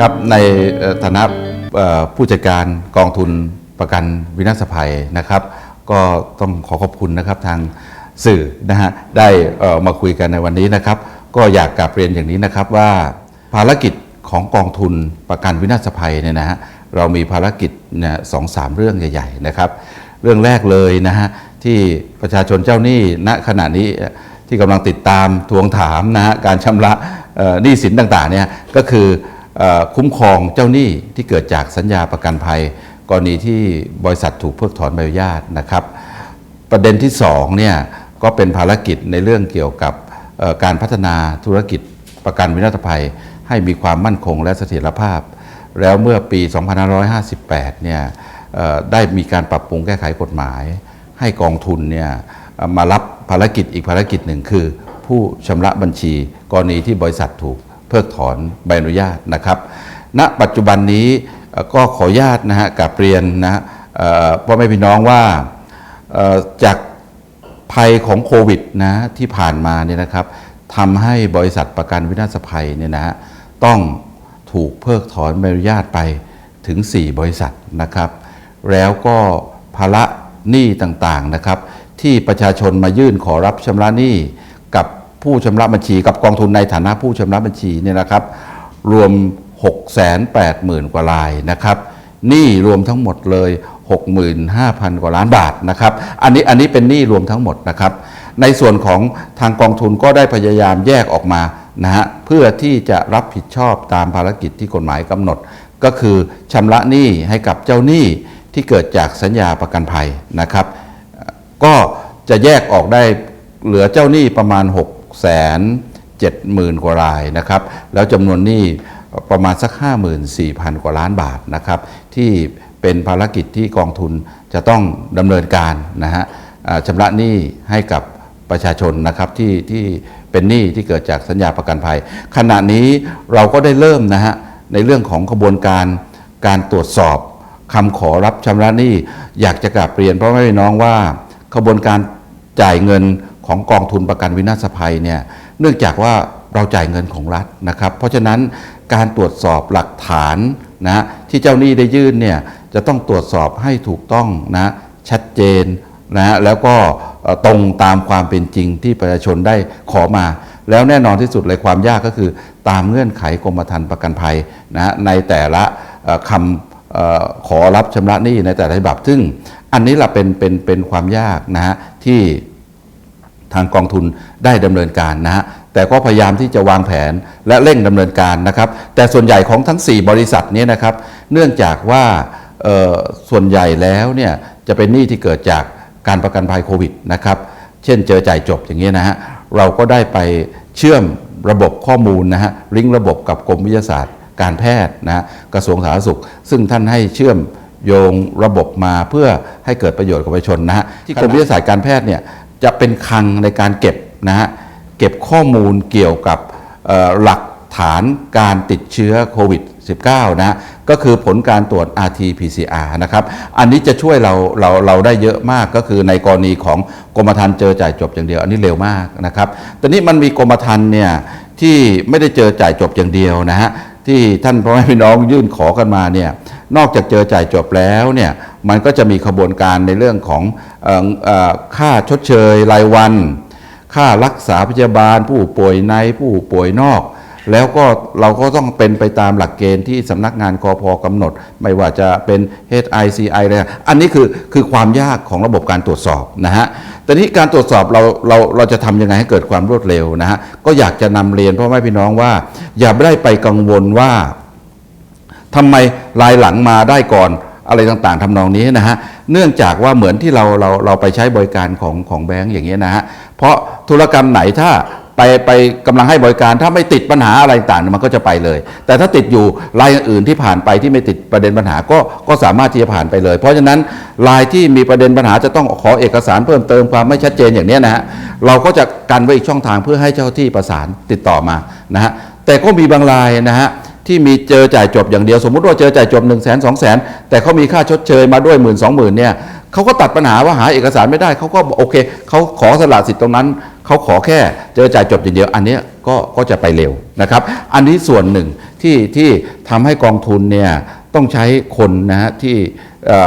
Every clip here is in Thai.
ครับในฐานะผู้จัดการกองทุนประกันวินาศภัยนะครับ ก็ต้องขอขอบคุณนะครับทางสื่อนะฮะได้มาคุยกันในวันนี้นะครับ ก็อยากกลับเรียนอย่างนี้นะครับว่าภารกิจของกองทุนประกันวินาศภัยเนี่ยนะฮะเรามีภารกิจเนี่ยสองสามเรื่องใหญ่ ๆนะครับ เรื่องแรกเลยนะฮะที่ประชาชนเจ้าหนี้ณขณะนี้ที่กำลังติดตามทวงถามนะฮะการชำระหนี้สินต่างๆเนี่ยก็คือ คุ้มครองเจ้าหนี้ที่เกิดจากสัญญาประกันภัย กรณีที่บริษัทถูกเพิกถอนใบอนุญาตนะครับ ประเด็นที่สองเนี่ยก็เป็นภารกิจในเรื่องเกี่ยวกับการพัฒนาธุรกิจประกันวินาศภัย ให้มีความมั่นคงและเสถียรภาพ แล้วเมื่อปี 2558 เนี่ยได้มีการปรับปรุงแก้ไขกฎหมาย ให้กองทุนเนี่ยมารับภารกิจอีกภารกิจหนึ่งคือ ผู้ชำระบัญชีกรณีที่บริษัทถูก เพิกถอนใบอนุญาตนะครับ ณปัจจุบันนี้ก็ขออนุญาตนะฮะกับเรียนนะฮะเอ่อพ่อแม่พี่น้องว่าจากภัยของโควิดนะที่ผ่านมาเนี่ยนะครับทำให้บริษัทประกันวินาศภัยเนี่ยนะฮะต้องถูกเพิกถอนใบอนุญาตไปถึง 4 บริษัทนะครับ แล้วก็ภาระหนี้ต่างๆนะครับ ที่ประชาชนมายื่นขอรับชำระหนี้ ผู้ชำระบัญชีกับกองทุนในฐานะผู้ชำระบัญชีเนี่ยนะครับ รวม 680,000 กว่ารายนะครับหนี้รวมทั้งหมดเลย 65,000 กว่าล้านบาทนะครับอันนี้อันนี้เป็นหนี้รวมทั้งหมดนะครับในส่วนของทางกองทุนก็ได้พยายามแยกออกมานะฮะเพื่อที่จะรับผิดชอบตามภารกิจที่กฎหมายกำหนด ก็คือชำระหนี้ให้กับเจ้าหนี้ที่เกิดจากสัญญาประกันภัยนะครับ ก็จะแยกออกได้เหลือเจ้าหนี้ประมาณ 6 7 0 0 0 0กว่ารายนะครับ แล้วจำนวนนี้ประมาณสัก 54,000 กว่าล้านบาทนะครับ ที่เป็นภารกิจที่กองทุนจะต้องดำเนินการนะฮะชำระหนี้ให้กับประชาชนนะครับที่ที่เป็นหนี้ที่เกิดจากสัญญาประกันภัย ขณะนี้เราก็ได้เริ่มนะฮะในเรื่องของกระบวนการการตรวจสอบคำขอรับชำระหนี้ อยากจะกราบเรียนเพราะไม่น้องว่าขบวนการจ่ายเงิน ของกองทุนประกันวินาศภัยเนี่ยเนื่องจากว่าเราจ่ายเงินของรัฐนะครับ เพราะฉะนั้นการตรวจสอบหลักฐานนะที่เจ้าหนี้ได้ยื่นเนี่ยจะต้องตรวจสอบให้ถูกต้องนะชัดเจนนะแล้วก็ตรงตามความเป็นจริงที่ประชาชนได้ขอมา แล้วแน่นอนที่สุดเลยความยากก็คือตามเงื่อนไขกรมธรรม์ประกันภัยนะในแต่ละคำขอรับชำระหนี้ในแต่ละฉบับซึ่งอันนี้แหละเป็นเป็นเป็นความยากนะฮะที่ ทางกองทุนได้ดำเนินการนะฮะแต่ก็พยายามที่จะวางแผนและเร่งดำเนินการนะครับ แต่ส่วนใหญ่ของทั้ง 4 บริษัทเนี้นะครับ เนื่องจากว่าส่วนใหญ่แล้วเนี่ยจะเป็นหนี้ที่เกิดจากการประกันภัยโควิดนะครับ เช่นเจอจ่ายจบอย่างนี้ยนะฮะเราก็ได้ไปเชื่อมระบบข้อมูลนะฮะลิงก์ระบบกับกรมวิทยาศาสตร์ การแพทย์นะฮะกระทรวงสาธารณสุข ซึ่งท่านให้เชื่อมโยงระบบมาเพื่อให้เกิดประโยชน์กับประชาชนนะฮะที่กรมวิทยาศาสตร์การแพทย์เนี่ย จะเป็นคลังในการเก็บนะฮะเก็บข้อมูลเกี่ยวกับหลักฐานการติดเชื้อโควิด 19นะฮะก็คือผลการตรวจ RT-PCR นะครับ อันนี้จะช่วยเราเราเราได้เยอะมากก็คือในกรณีของกรมธรรม์เจอจ่ายจบอย่างเดียว อันนี้เร็วมากนะครับแต่นี้มันมีกรมธรรม์เนี่ยที่ไม่ได้เจอจ่ายจบอย่างเดียวนะฮะที่ท่านพ่อแม่พี่น้องยื่นขอกันมาเนี่ย นอกจากเจอจ่ายจบแล้วเนี่ยมันก็จะมีขบวนการในเรื่องของออค่าชดเชยรายวัน ค่ารักษาพยาบาล ผู้ป่วยในผู้ป่วยนอก แล้วก็เราก็ต้องเป็นไปตามหลักเกณฑ์ที่สำนักงานกพกำหนด ไม่ว่าจะเป็น HICI อะไรอันนี้คือคือความยากของระบบการตรวจสอบนะฮะแต่นี้การตรวจสอบเราเราเราจะทำยังไงให้เกิดความรวดเร็วนะฮะก็อยากจะนำเรียนพ่อแม่พี่น้องว่า อย่าได้ไปกังวลว่า ทำไมรายหลังมาได้ก่อนอะไรต่างๆทำนองนี้นะฮะ เนื่องจากว่าเหมือนที่เราเราเราไปใช้บริการของของแบงก์อย่างเงี้ยนะฮะ เพราะธุรกรรมไหนถ้าไปไปกำลังให้บริการถ้าไม่ติดปัญหาอะไรต่างๆมันก็จะไปเลย แต่ถ้าติดอยู่รายอื่นที่ผ่านไปที่ไม่ติดประเด็นปัญหาก็ก็สามารถที่จะผ่านไปเลย เพราะฉะนั้นรายที่มีประเด็นปัญหาจะต้องขอเอกสารเพิ่มเติมความไม่ชัดเจนอย่างเนี้ยนะฮะเราก็จะกันไว้อีกช่องทางเพื่อให้เจ้าที่ประสานติดต่อมานะฮะแต่ก็มีบางรายนะฮะ ที่มีเจอจ่ายจบอย่างเดียวสมมุติว่าเจอจ่ายจบ1นึ่งแสนสองแสนแต่เขามีค่าชดเชยมาด้วยหมื่นสองหมื่นเนี่ยเขาก็ตัดปัญหาว่าหาเอกสารไม่ได้เขาก็โอเคเขาขอสละสิทธิ์ตรงนั้นเขาขอแค่เจอจ่ายจบอย่างเดียว อันนี้ก็ก็จะไปเร็วนะครับ อันนี้ส่วนหนึ่งที่ที่ทำให้กองทุนเนี่ยต้องใช้คนนะฮะที่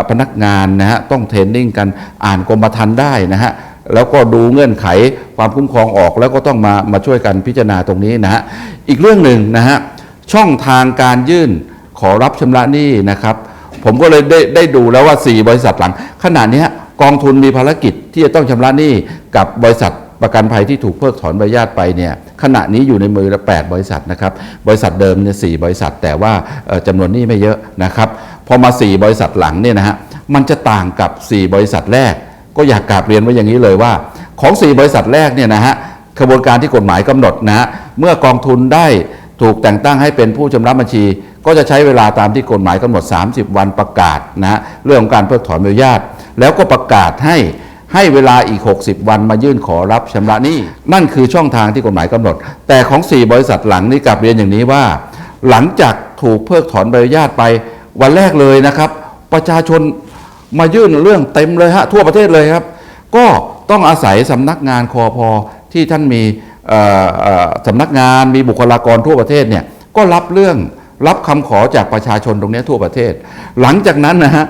พนักงานนะฮะต้องเทรนนิ่งกันอ่านกรมธรรม์ได้นะฮะแล้วก็ดูเงื่อนไขความคุ้มครองออกแล้วก็ต้องมามาช่วยกันพิจารณาตรงนี้นะฮะอีกเรื่องหนึ่งนะฮะ ช่องทางการยื่นขอรับชำระหนี้นะครับ ผมก็เลยได้ได้ดูแล้วว่า 4 บริษัทหลัง ขณะนี้กองทุนมีภารกิจที่จะต้องชำระหนี้กับบริษัทประกันภัยที่ถูกเพิกถอนใบอนุญาตไปเนี่ยขณะนี้อยู่ในมือละ8บริษัทนะครับบริษัทเดิมเนี่ยสบริษัท แต่ว่าจำนวนหนี้ไม่เยอะนะครับพอมา 4 บริษัทหลังเนี่ยนะฮะมันจะต่างกับ 4 บริษัทแรก ก็อยากกราบเรียนไว้อย่างนี้เลยว่า ของ 4 บริษัทแรกเนี่ยนะฮะกระบวนการที่กฎหมายกำหนดนะฮะเมื่อกองทุนได้ ถูกแต่งตั้งให้เป็นผู้ชำระบัญชี ก็จะใช้เวลาตามที่กฎหมายกำหนด 30 วันประกาศนะฮะเรื่องของการเพิกถอนใบอนุญาต แล้วก็ประกาศให้ให้เวลาอีก 60 วันมายื่นขอรับชำระหนี้นั่นคือช่องทางที่กฎหมายกำหนด แต่ของ 4 บริษัทหลังนี้กลับเรียนอย่างนี้ว่า หลังจากถูกเพิกถอนใบอนุญาตไปวันแรกเลยนะครับ ประชาชนมายื่นเรื่องเต็มเลยฮะทั่วประเทศเลยครับ ก็ต้องอาศัยสำนักงานคอพอที่ท่านมี สำนักงานมีบุคลากรทั่วประเทศเนี่ยก็รับเรื่องรับคำขอจากประชาชนตรงนี้ทั่วประเทศ หลังจากนั้นนะฮะ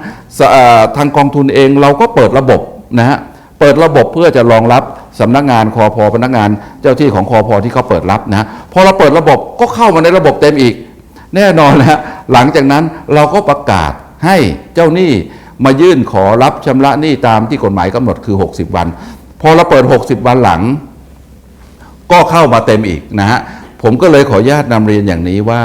ทางกองทุนเองเราก็เปิดระบบนะฮะเปิดระบบเพื่อจะรองรับสำนักงานคอพอพนักงานเจ้าที่ของคอพอที่เขาเปิดรับนะพอเราเปิดระบบก็เข้ามาในระบบเต็มอีก แน่นอนนะฮะหลังจากนั้นเราก็ประกาศให้เจ้าหนี้มายื่นขอรับชำระหนี้ตามที่กฎหมายกำหนดคือ 60 วัน พอเราเปิด 60 วันหลัง ก็เข้ามาเต็มอีกนะฮะผมก็เลยขออนุญาตนำเรียนอย่างนี้ว่า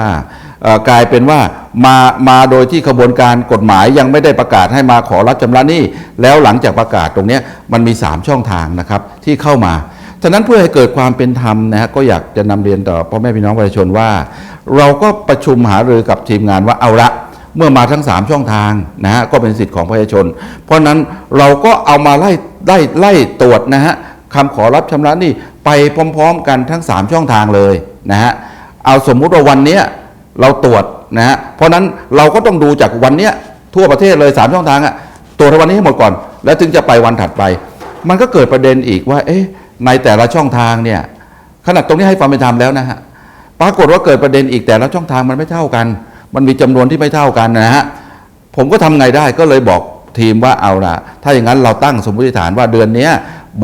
กลายเป็นว่ามามาโดยที่ขบวนการกฎหมายยังไม่ได้ประกาศให้มาขอรับชำระหนี้แล้วหลังจากประกาศตรงนี้มันมี 3 ช่องทางนะครับที่เข้ามาฉะนั้นเพื่อให้เกิดความเป็นธรรมนะฮะก็อยากจะนำเรียนต่อพ่อแม่พี่น้องประชาชนว่า เราก็ประชุมหารือกับทีมงานว่าเอาละเมื่อมาทั้ง 3 ช่องทางนะฮะก็เป็นสิทธิ์ของประชาชน เพราะฉะนั้นเราก็เอามาไล่ไล่ไล่ตรวจนะฮะคำขอรับชำระหนี้ ไปพร้อมๆกันทั้ง 3 ช่องทางเลยนะฮะเอาสมมุติว่าวันนี้เราตรวจนะฮะเพราะนั้นเราก็ต้องดูจากวันนี้ทั่วประเทศเลย 3 ช่องทางอะตรวจวันนี้ให้หมดก่อน แล้วถึงจะไปวันถัดไป มันก็เกิดประเด็นอีกว่าเอ๊ะในแต่ละช่องทางเนี่ยขนาดตรงนี้ให้ความเป็นธรรมแล้วนะฮะปรากฏว่าเกิดประเด็นอีกแต่ละช่องทางมันไม่เท่ากัน มันมีจำนวนที่ไม่เท่ากันนะฮะผมก็ทำไงได้ก็เลยบอกทีมว่าเอาละถ้าอย่างนั้นเราตั้งสมมติฐานว่าเดือนนี้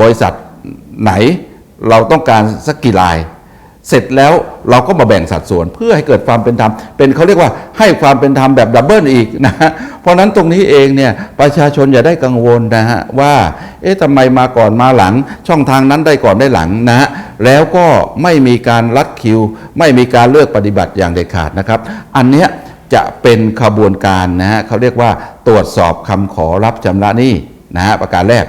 บริษัทไหน เราต้องการสักกี่ราย เสร็จแล้วเราก็มาแบ่งสัดส่วน เพื่อให้เกิดความเป็นธรรมเป็นเขาเรียกว่าให้ความเป็นธรรมแบบดับเบิลอีกนะฮะเพราะนั้นตรงนี้เองเนี่ยประชาชนอย่าได้กังวลนะฮะว่าเอ๊ะทำไมมาก่อนมาหลัง ช่องทางนั้นได้ก่อนได้หลังนะฮะแล้วก็ไม่มีการรัดคิว ไม่มีการเลือกปฏิบัติอย่างเด็ดขาดนะครับ อันเนี้ยจะเป็นขบวนการนะฮะเขาเรียกว่าตรวจสอบคำขอรับชำระหนี้นะฮะประการแรก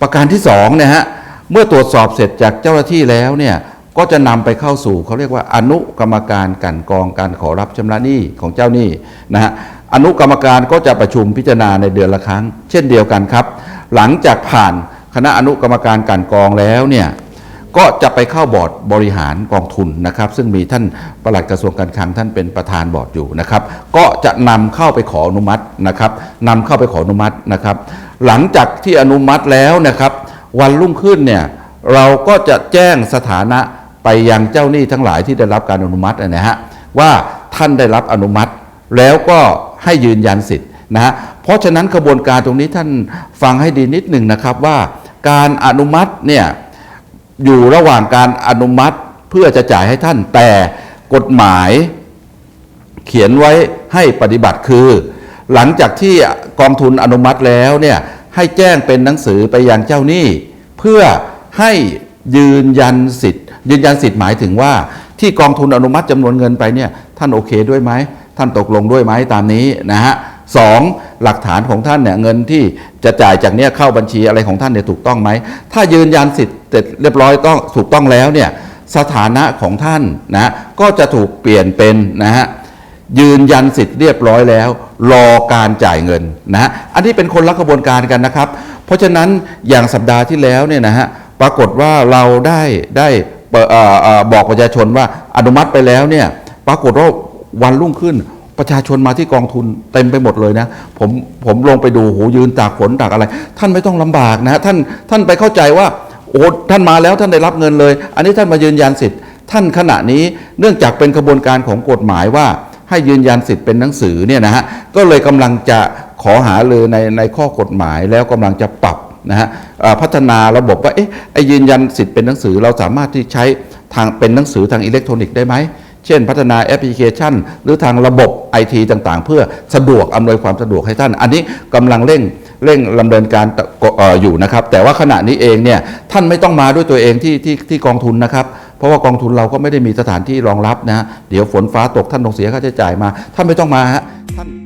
ประการที่สองเนี่ยฮะ เมื่อตรวจสอบเสร็จจากเจ้าหน้าที่แล้วเนี่ยก็จะนำไปเข้าสู่เขาเรียกว่าอนุกรรมการกันกองการขอรับชำระหนี้ของเจ้าหนี้นะฮะอนุกรรมการก็จะประชุมพิจารณาในเดือนละครั้ง เช่นเดียวกันครับ หลังจากผ่านคณะอนุกรรมการกันกองแล้วเนี่ยก็จะไปเข้าบอร์ดบริหารกองทุนนะครับ ซึ่งมีท่านปลัดกระทรวงการคลังท่านเป็นประธานบอร์ดอยู่นะครับ ก็จะนำเข้าไปขออนุมัตินะครับนำเข้าไปขออนุมัตินะครับ หลังจากที่อนุมัติแล้วนะครับ วันรุ่งขึ้นเนี่ยเราก็จะแจ้งสถานะไปยังเจ้าหนี้ทั้งหลายที่ได้รับการอนุมัตินะฮะว่าท่านได้รับอนุมัติ แล้วก็ให้ยืนยันสิทธิ์นะฮะเพราะฉะนั้นกระบวนการตรงนี้ท่านฟังให้ดีนิดหนึ่งนะครับว่าการอนุมัติเนี่ยอยู่ระหว่างการอนุมัติเพื่อจะจ่ายให้ท่านแต่กฎหมายเขียนไว้ให้ปฏิบัติคือ หลังจากที่กองทุนอนุมัติแล้วเนี่ย ให้แจ้งเป็นหนังสือไปยังเจ้าหนี้ เพื่อให้ยืนยันสิทธิ์ ยืนยันสิทธิ์หมายถึงว่า ที่กองทุนอนุมัติจำนวนเงินไปเนี่ยท่านโอเคด้วยไหมท่านตกลงด้วยไหมตามนี้นะฮะสองหลักฐานของท่านเนี่ยเงินที่จะจ่ายจากเนี้ยเข้าบัญชีอะไรของท่านเนี่ยถูกต้องไหม ถ้ายืนยันสิทธิ์เสร็จเรียบร้อยต้องถูกต้องแล้วเนี่ยสถานะของท่านนะก็จะถูกเปลี่ยนเป็นนะฮะ ยืนยันสิทธิ์เรียบร้อยแล้ว รอการจ่ายเงินนะฮะอันนี้เป็นคนละกระบวนการกันนะครับ เพราะฉะนั้นอย่างสัปดาห์ที่แล้วเนี่ยนะฮะปรากฏว่าเราได้ได้บอกประชาชนว่าอนุมัติไปแล้วเนี่ยปรากฏว่าวันรุ่งขึ้นประชาชนมาที่กองทุนเต็มไปหมดเลยนะผมผมลงไปดูโหยืนตากฝนตากอะไร ท่านไม่ต้องลำบากนะท่านท่านไปเข้าใจว่าโอ้ท่านมาแล้วท่านได้รับเงินเลย อันนี้ท่านมายืนยันสิทธิ์ ท่านขณะนี้เนื่องจากเป็นกระบวนการของกฎหมายว่า ให้ยืนยันสิทธิ์เป็นหนังสือเนี่ยนะฮะก็เลยกำลังจะขอหาเลยในในข้อกฎหมายแล้วกำลังจะปรับนะฮะพัฒนาระบบว่าเอ๊ะไอ้ยืนยันสิทธิ์เป็นหนังสือเราสามารถที่ใช้ทางเป็นหนังสือทางอิเล็กทรอนิกส์ได้ไหมเช่น พัฒนาแอปพลิเคชัน หรือทางระบบไอทีต่างๆ เพื่อสะดวกอำนวยความสะดวกให้ท่าน อันนี้กำลังเร่งเร่งดำเนินการอออยู่นะครับ แต่ว่าขณะนี้เองเนี่ยท่านไม่ต้องมาด้วยตัวเองที่ที่ที่กองทุนนะครับ เพราะว่ากองทุนเราก็ไม่ได้มีสถานที่รองรับนะฮะเดี๋ยวฝนฟ้าตกท่านต้องเสียค่าใช้จ่ายมา ท่านไม่ต้องมาฮะท่าน